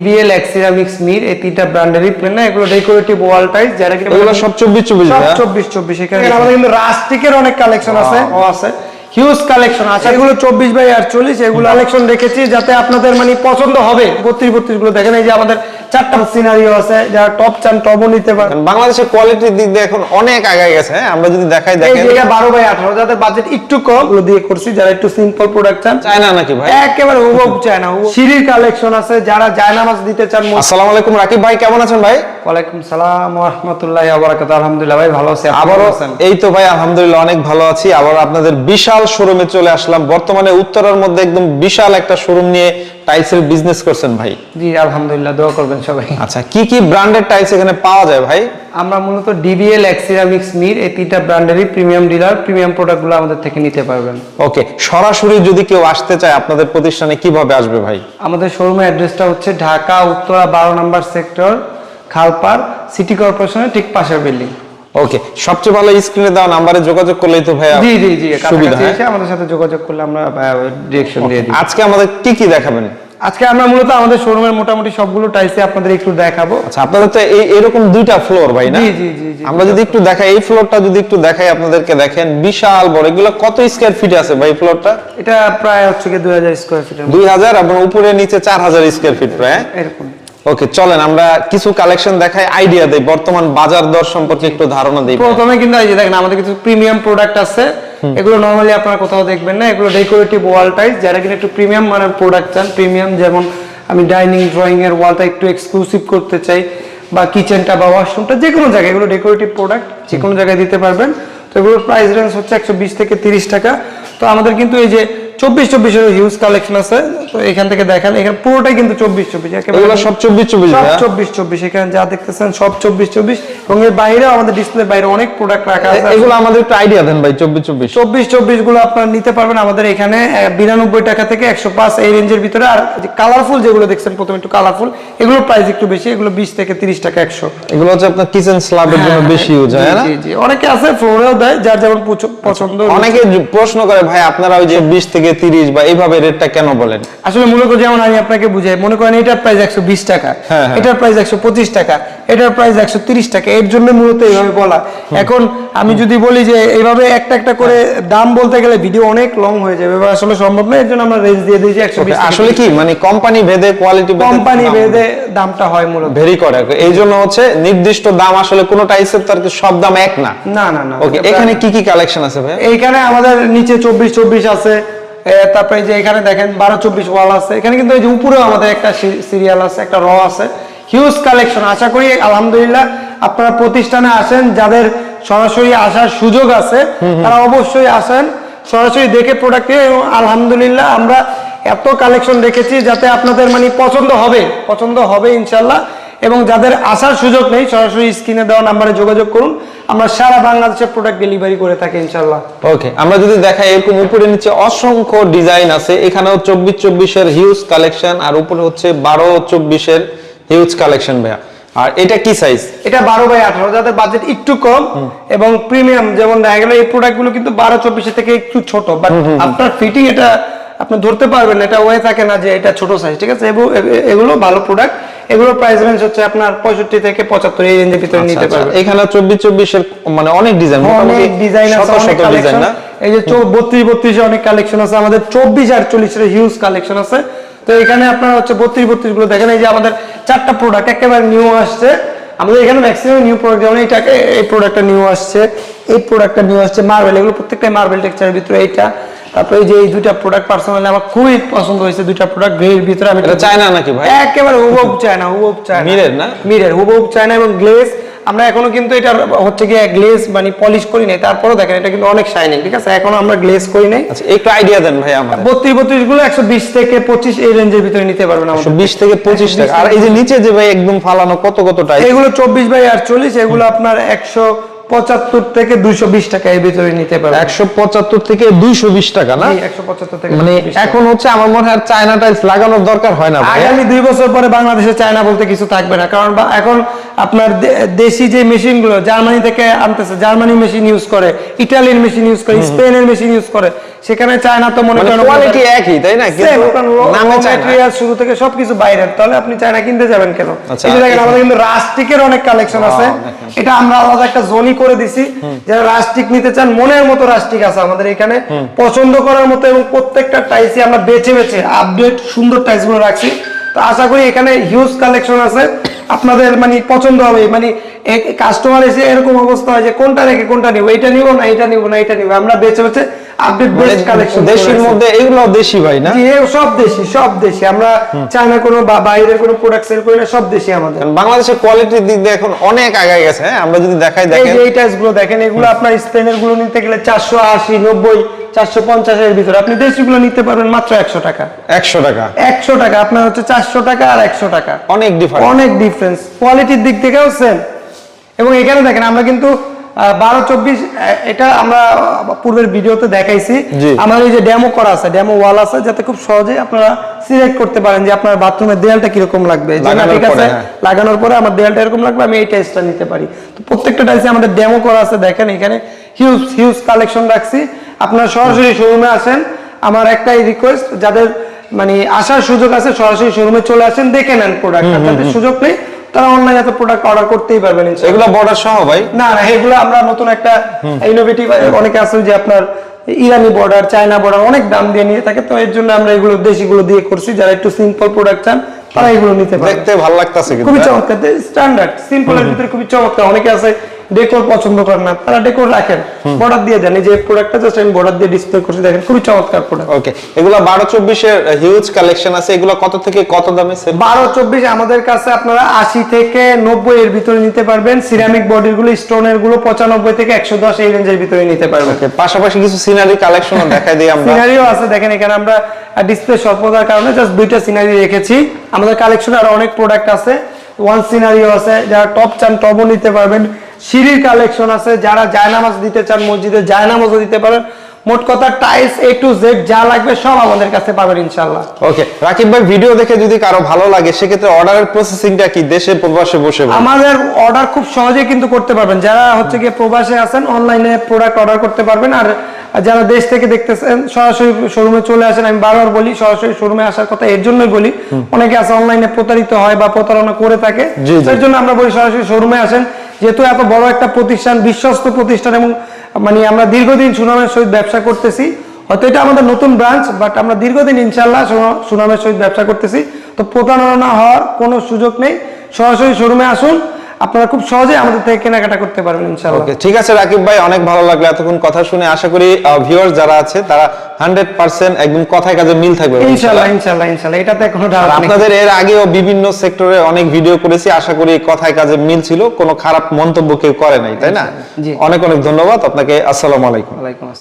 BL এক্সিরামিক্স Mir এই তিনটা ব্র্যান্ডেরই plane না এগুলো ডেকোরেটিভ ওয়াল টাইলস যারা কি এগুলো সব চব্বিশ চব্বিশ সব ভাইয়া? চব্বিশ চব্বিশ এখানে আমাদের কিন্তু রাস্টিকের অনেক কালেকশন আছে। ও আছে। হিউজ কালেকশন আছে। এগুলো চব্বিশ বাই আটচল্লিশ এগুলো কালেকশন রেখেছি যাতে আপনাদের মানে পছন্দ হবে। বত্রিশ বত্রিশগুলো দেখেন এই যে আমাদের চারটা সিনারিও আছে যারা টপ চান টপও নিতে পারেন বাংলাদেশের কোয়ালিটির দিক দিয়ে এখন অনেক আগায় গেছে হ্যাঁ? আমরা যদি দেখাই দেখেন। বারো বাই আঠারো যাদের বাজেট একটু কম দিয়ে করছি যারা একটু সিম্পল প্রোডাক্ট চান। চায়না নাকি ভাই? একেবারে হুবহু চায় না সিঁড়ির কালেকশন আছে যারা জায়নামাজ দিতে চান আসসালামু আলাইকুম রাকিব ভাই কেমন আছেন ভাই? ওয়ালাইকুম সালাম রহমতুল্লাহ আবরাকাত আলহামদুলিল্লাহ ভাই ভালো আছি আবারও আছেন? এই তো ভাই আলহামদুলিল্লাহ অনেক ভালো আছি। আবার আপনাদের বিশাল শোরুমে চলে আসলাম। বর্তমানে উত্তরার মধ্যে একদম বিশাল একটা শোরুম নিয়ে টাইলসের বিজনেস করছেন ভাই। জি আলহামদুলিল্লাহ দোয়া করবেন সবাই। আচ্ছা কি কি ব্র্যান্ডের টাইলস এখানে পাওয়া যায় ভাই? আমরা মূলত ডিবিএল এক্সিরামিক্স মির এই তিনটা ব্র্যান্ডেরই প্রিমিয়াম ডিলার প্রিমিয়াম প্রোডাক্টগুলো আমাদের থেকে নিতে পারবেন। ওকে সরাসরি যদি কেউ আসতে চায় আপনাদের প্রতিষ্ঠানে কীভাবে আসবে ভাই? আমাদের শোরুমের অ্যাড্রেসটা হচ্ছে ঢাকা উত্তরা বারো নম্বর সেক্টর খালপার সিটি কর্পোরেশনের ঠিক পাশের বিল্ডিং ওকে সবচেয়ে ভালো স্ক্রিনে দেওয়া নাম্বারে যোগাযোগ করলেই তো ভাই জি জি জি সুবিধা হ্যাঁ? এসে আমাদের সাথে যোগাযোগ করলে আমরা ডিরেকশন দিয়ে দিই। আজকে আমাদের কি কি দেখাবেন? আজকে আমরা মূলত আমাদের শোরুমের মোটামুটি সবগুলো টাইসে আপনাদের একটু দেখাবো। আচ্ছা আপনাদের তো এই এরকম দুইটা ফ্লোর ভাই না? জি, জি, জি। আমরা যদি একটু দেখাই এই ফ্লোরটা যদি একটু দেখাই আপনাদেরকে দেখেন বিশাল বড়। এগুলো কত স্কয়ার ফিট আছে ভাই ফ্লোরটা এটা প্রায় হচ্ছে কি দুই হাজার স্কোয়ার ফিটের দুই হাজার এবং উপরে নিচে চার হাজার স্কয়ার ফিট প্রায়? এরকম। ওকে চলেন আমরা কিছু কালেকশন দেখাই আইডিয়া দেই বর্তমান বাজার দর সম্পর্কে একটু ধারণা দিই প্রথমে কিন্তু এই যে দেখেন আমাদের কিছু প্রিমিয়াম প্রোডাক্ট আছে। এগুলো নরমালি আপনারা কোথাও দেখবেন না এগুলো ডেকোরেটিভ ওয়াল টাইস যারা কিনা একটু প্রিমিয়াম মানের প্রোডাক্ট চান প্রিমিয়াম যেমন আমি ডাইনিং ড্রয়িং এর ওয়ালটা একটু এক্সক্লুসিভ করতে চাই বা কিচেনটা বা ওয়াশরুমটা যে কোনো জায়গায় এগুলো ডেকোরেটিভ প্রোডাক্ট যে কোনো জায়গায় দিতে পারবেন। তো এগুলোর প্রাইস রেঞ্জ হচ্ছে একশো বিশ থেকে তিরিশ টাকা। তো আমাদের কিন্তু এই যে চব্বিশ চব্বিশের হিউজ কালেকশন আছে। তো এখান থেকে দেখেন এখানে পুরোটাই কিন্তু চব্বিশ চব্বিশ এগুলো সব চব্বিশ চব্বিশ সব চব্বিশ চব্বিশ এখানে যা দেখতেছেন সব চব্বিশ চব্বিশ। এবং এর বাইরেও আমাদের ডিসপ্লে বাইরে অনেক প্রোডাক্ট রাখা আছে। এগুলো আমাদের একটু আইডিয়া দেন ভাই চব্বিশ চব্বিশ। চব্বিশ চব্বিশগুলো আপনারা নিতে পারবেন আমাদের এখানে বিরানব্বই টাকা থেকে একশো পাঁচ এই রেঞ্জের ভিতরে। আর কালারফুল যেগুলো দেখছেন প্রথমে একটু কালারফুল এগুলোর প্রাইস একটু বেশি এগুলো বিশ থেকে তিরিশ টাকা একশো। এগুলো হচ্ছে আপনার কিচেন স্ল্যাবের জন্য বেশি ইউজ হয়? না জি জি। অনেকে আছে ফ্লোরেও দেয় যার যেমন পছন্দ অনেকে প্রশ্ন করে ভাই আপনারা ওই যে বিশ থেকে তিরিশ বা এইভাবে রেটটা কেন বলেন? আসলে মূলত যেমন আমি আপনাকে বুঝাই মনে করেন এটার প্রাইস একশো বিশ টাকা হ্যাঁ, হ্যাঁ। এটার প্রাইস একশো পঁচিশ টাকা এটার প্রাইস একশো তিরিশ টাকা এর জন্য মূলত এইভাবে বলা। এখন আমি যদি বলি যে এইভাবে একটা একটা করে দাম বলতে গেলে ভিডিও অনেক লং হয়ে যাবে এবার আসলে সম্ভব না এর জন্য আমরা রেঞ্জ দিয়ে দিয়েছি একশো বিশ আসলে কি মানে কোম্পানি ভেদে কোয়ালিটি কোম্পানি ভেদে দামটা হয় মূলত। ভেরি করে। এই জন্য হচ্ছে নির্দিষ্ট দাম আসলে কোন টাইসের তো আর কি সব দাম এক না? না না না। ওকে এখানে কি কি কালেকশন আছে ভাই এইখানে আমাদের নিচে চব্বিশ চব্বিশ আছে তারপরে যে এখানে দেখেন বারো চব্বিশ ওয়াল আছে। এখানে কিন্তু এই যে উপরেও আমাদের একটা সিরিয়াল আছে একটা র আছে। হিউজ কালেকশন আশা করি আলহামদুলিল্লাহ আপনারা প্রতিষ্ঠানে আসেন যাদের সরাসরি আসার সুযোগ আছে তারা অবশ্যই আসেন সরাসরি দেখে প্রোডাক্ট এবং আলহামদুলিল্লাহ আমরা এত কালেকশন দেখেছি যাতে আপনাদের মানে পছন্দ হবে পছন্দ হবে ইনশাল্লাহ। এবং যাদের আসার সুযোগ নেই সরাসরি স্ক্রিনে দেওয়া নাম্বারে যোগাযোগ করুন। আমরা সারা বাংলাদেশে প্রোডাক্ট ডেলিভারি করে থাকি ইনশাল্লাহ ওকে আমরা যদি দেখাই এরকম উপরে নিচে অসংখ্য ডিজাইন আছে। এখানেও চব্বিশ চব্বিশের হিউজ কালেকশন আর উপরে হচ্ছে বারো চব্বিশের হিউজ কালেকশন ভাইয়া। আর এটা কি সাইজ এটা বারো বাই আঠারো যাদের বাজেট একটু কম এবং প্রিমিয়াম যেমন দেখা গেল এই প্রোডাক্টগুলো কিন্তু বারো চব্বিশের থেকে একটু ছোট বাট আপনার ফিটিং এটা আপনি ধরতে পারবেন এটা ওয়ে থাকে না যে এটা ছোট সাইজ ঠিক আছে? এগুলো ভালো প্রোডাক্ট এগুলোর প্রাইস রেঞ্জ হচ্ছে আপনার পঁয়ষট্টি থেকে পঁচাত্তর এই রেঞ্জের ভিতরে নিতে পারবেন এখানে চব্বিশ চব্বিশের মানে অনেক ডিজাইন অনেক ডিজাইন আছে অনেক ডিজাইন না? এই যে বত্রিশ বত্রিশে অনেক কালেকশন আছে। আমাদের চব্বিশ আর চল্লিশের হিউজ কালেকশন আছে। তো এখানে আপনার হচ্ছে বত্রিশ বত্রিশগুলো দেখেন এই যে আমাদের চারটা প্রোডাক্ট একেবারে নিউ আসছে। আমাদের এখানে ম্যাক্সিমাম নিউ প্রোডাক্ট যেমন এইটাকে এই প্রোডাক্টটা নিউ আসছে এই প্রোডাক্টটা নিউ আসছে। মার্বেল এগুলো প্রত্যেকটাই মার্বেল টেক্সচারের ভিতরে এইটা। তারপরে যে এই দুইটা প্রোডাক্ট পার্সোনালি আমার খুবই পছন্দ হয়েছে দুইটা প্রোডাক্ট গ্রের ভিতরে আমি চায়না নাকি ভাই? একেবারে হুবহু চায় না হুবহু চায় মিরের না? মিরের হুবহু চায়না এবং গ্লেজ। আমরা এখনও কিন্তু এটা হচ্ছে গিয়ে গ্লেজ মানে পলিশ করি নাই। তারপরেও দেখেন এটা কিন্তু অনেক শাইনিং ঠিক আছে? এখনও আমরা গ্লেজ করি নাই। আচ্ছা একটু আইডিয়া দেন ভাই আমাদের। বত্রিশ বত্রিশগুলো একশো বিশ থেকে পঁচিশ এই রেঞ্জের ভিতরে নিতে পারবেন আমাদের। বিশ থেকে পঁচিশ টাকা। আর এই যে নিচে যে ভাই একদম ফালানো কত কত টাইপ এগুলো চব্বিশ বাই আটচল্লিশ এগুলো আপনার একশো পঁচাত্তর থেকে দুইশো বিশ টাকা এর ভিতরে নিতে পারবে। একশো পঁচাত্তর থেকে দুইশো বিশ টাকা না? একশো পঁচাত্তর থেকে মানে এখন হচ্ছে আমার মনে হয় চায়না টাইলস লাগানোর দরকার হয় না আগামী দুই বছর পরে বাংলাদেশে চায়না বলতে কিছু থাকবে না। কারণ বা- এখন আপনার দেশি যে মেশিনগুলো জার্মানি থেকে আনতেছে জার্মানি মেশিন ইউজ করে ইটালির মেশিন ইউজ করে স্পেনের মেশিন ইউজ করে সেখানে চায়না তো মনে মানে করেন কোয়ালিটি একই তাই না? কিন্তু নামে। ম্যাটেরিয়াল শুরু থেকে সবকিছু বাইরের। তাহলে আপনি চায়না কিনতে যাবেন কেন? আচ্ছা, এই যে দেখেন আমাদের কিন্তু রাস্টিকের অনেক কালেকশন আছে। এটা আমরা আলাদা একটা জোনই করে দিছি। যারা রাস্টিক নিতে চান মনের মতো রাস্টিক আছে আমাদের এখানে। পছন্দ করার মতো এবং প্রত্যেকটা টাইসই আমরা বেছে বেছে আপডেট সুন্দর টাইসগুলো রাখছি। তো আশা করি এখানে হিউজ কালেকশন আছে। আপনাদের মানে পছন্দ হবে। মানে কাস্টমার এসে এরকম অবস্থা হয় যে কোনটা রেখে কোনটা নিব এটা নিব না এটা নিব না এটা নিব। আমরা বেছে বেছে আপডেট বেস্ট কালেকশন দেশির মধ্যে এগুলো দেশি ভাই না? সব দেশি সব দেশি। আমরা চায়না কোনো বাইরের কোনো প্রোডাক্ট সেল করি না সব দেশি আমাদের। বাংলাদেশের কোয়ালিটির দিক দিয়ে এখন অনেক আগায় গেছে হ্যাঁ? আমরা যদি দেখাই দেখেন। এই টাইসগুলো দেখেন এগুলো আপনার স্পেনেরগুলো নিতে গেলে চারশো আশি নব্বই চারশো পঞ্চাশের ভিতরে। আপনি দেশি গুলো নিতে পারবেন মাত্র একশো টাকা। একশো টাকা। একশো টাকা আপনার হচ্ছে চারশো টাকা আর একশো টাকা। অনেক ডিফারেন্ট অনেক ডিফারেন্স কোয়ালিটির দিক থেকেও সেম এবং এখানে দেখেন আমরা কিন্তু বারো চব্বিশ এটা আমরা পূর্বের ভিডিওতে দেখাইছি। জি। আমাদের এই যে ডেমো করা আছে ডেমো ওয়াল আছে যাতে খুব সহজে আপনারা সিলেক্ট করতে পারেন যে আপনার বাথরুমের দেয়ালটা কীরকম লাগবে। যে না লাগানোর ঠিক আছে হ্যাঁ। লাগানোর পরে আমার দেয়ালটা এরকম লাগবে আমি এই টাইসটা নিতে পারি। তো প্রত্যেকটা টাইসে আমাদের ডেমো করা আছে দেখেন এখানে হিউজ হিউজ কালেকশন রাখছি। আপনারা সরাসরি শোরুমে আসেন। আমার একটাই রিকোয়েস্ট যাদের মানে আসার সুযোগ আছে সরাসরি শোরুমে চলে আসেন দেখে নেন প্রোডাক্ট সুযোগ নেই তারা অনলাইনে তো প্রোডাক্ট অর্ডার করতেই পারবেন। এগুলো বর্ডার সহ ভাই? না না এগুলো আমরা নতুন একটা ইনোভেটিভ অনেকে আছে যে আপনার ইরানি বর্ডার চায়না বর্ডার অনেক দাম দিয়ে নিয়ে থাকে তো এর জন্য আমরা এগুলো দেশিগুলো দিয়ে করছি। যারা একটু সিম্পল প্রোডাক্ট চান তারা এগুলো নিতে পারে দেখতে ভালো লাগতেছে কিন্তু খুবই হ্যাঁ? চমৎকার। স্ট্যান্ডার্ড সিম্পলের ভিতরে খুবই চমৎকার। অনেকে আছে ডেকোর পছন্দ করেন না তারা ডেকোর রাখেন। বর্ডার দিয়ে দেন এই যে প্রোডাক্টটা জাস্ট আমি বর্ডার দিয়ে ডিসপ্লে করছি দেখেন খুবই চমৎকার প্রোডাক্ট ওকে এগুলো বারো চব্বিশের হিউজ কালেকশন আছে এগুলো কত থেকে কত দামে বারো চব্বিশ আমাদের কাছে আপনারা আশি থেকে নব্বই এর ভিতরে নিতে পারবেন। সিরামিক বডিরগুলো স্টোনেরগুলো পঁচানব্বই থেকে একশো দশ এই রেঞ্জের ভিতরে নিতে পারবেন। পাশাপাশি কিছু সিনারি কালেকশন দেখাই দিই আমরা। সিনারিও আছে দেখেন এখানে আমরা ডিসপ্লে স্বল্পতার কারণে জাস্ট দুইটা সিনারি রেখেছি। আমাদের কালেকশনে আরও অনেক প্রোডাক্ট আছে। ওয়ান সিনারিও আছে যারা টপ চান টপও নিতে পারবেন। সিঁড়ির কালেকশন আছে যারা জায়নামাজ দিতে চান মসজিদে জায়নামাজও দিতে পারেন। মোট কথা টাইলস এ টু জেড যা লাগবে সব আমাদের কাছে পাবেন ইনশাল্লাহ ওকে রাকিব ভাই ভিডিও দেখে যদি কারও ভালো লাগে সেক্ষেত্রে অর্ডারের প্রসেসিংটা কি? দেশে প্রবাসে বসে? আমাদের অর্ডার খুব সহজেই কিন্তু করতে পারবেন। যারা হচ্ছে গিয়ে প্রবাসে আছেন অনলাইনে প্রোডাক্ট অর্ডার করতে পারবেন। আর যারা দেশ থেকে দেখতেছেন সরাসরি শোরুমে চলে আসেন আমি বারবার বলি সরাসরি শোরুমে আসার কথা এর জন্যই বলি। অনেকে আছে অনলাইনে প্রতারিত হয় বা প্রতারণা করে থাকে। এর জন্য আমরা বলি সরাসরি শোরুমে আসেন। যেহেতু এত বড় একটা প্রতিষ্ঠান, বিশ্বস্ত প্রতিষ্ঠান এবং মানে আমরা দীর্ঘদিন সুনামের সহিত ব্যবসা করতেছি। হয়তো এটা আমাদের নতুন ব্রাঞ্চ বাট আমরা দীর্ঘদিন ইনশাল্লাহ সুনা- সুনামের সহিত ব্যবসা করতেছি। তো প্রতারণা হওয়ার কোনো সুযোগ নেই। সরাসরি শোরুমে আসুন আপনারা খুব সহজে আমাদের থেকে কেনাকাটা করতে পারবেন ইনশাল্লাহ ওকে ঠিক আছে রাকিব ভাই অনেক ভালো লাগল এতক্ষণ কথা শুনে। আশা করি ভিউয়ার্স যারা আছে তারা হান্ড্রেড পার্সেন্ট একদম কথায় কাজে মিল থাকবে। ইনশাল্লাহ ইনশাল্লাহ ইনশাল্লাহ এটাতে কোনো ডাউট আপনাদের এর আগেও বিভিন্ন সেক্টরে অনেক ভিডিও করেছি আশা করি কথায় কাজে মিল ছিল কোনো খারাপ মন্তব্য কেউ করে নাই তাই না? অনেক অনেক ধন্যবাদ আপনাকে আসসালামু আলাইকুম। ওয়ালাইকুম আসসালাম।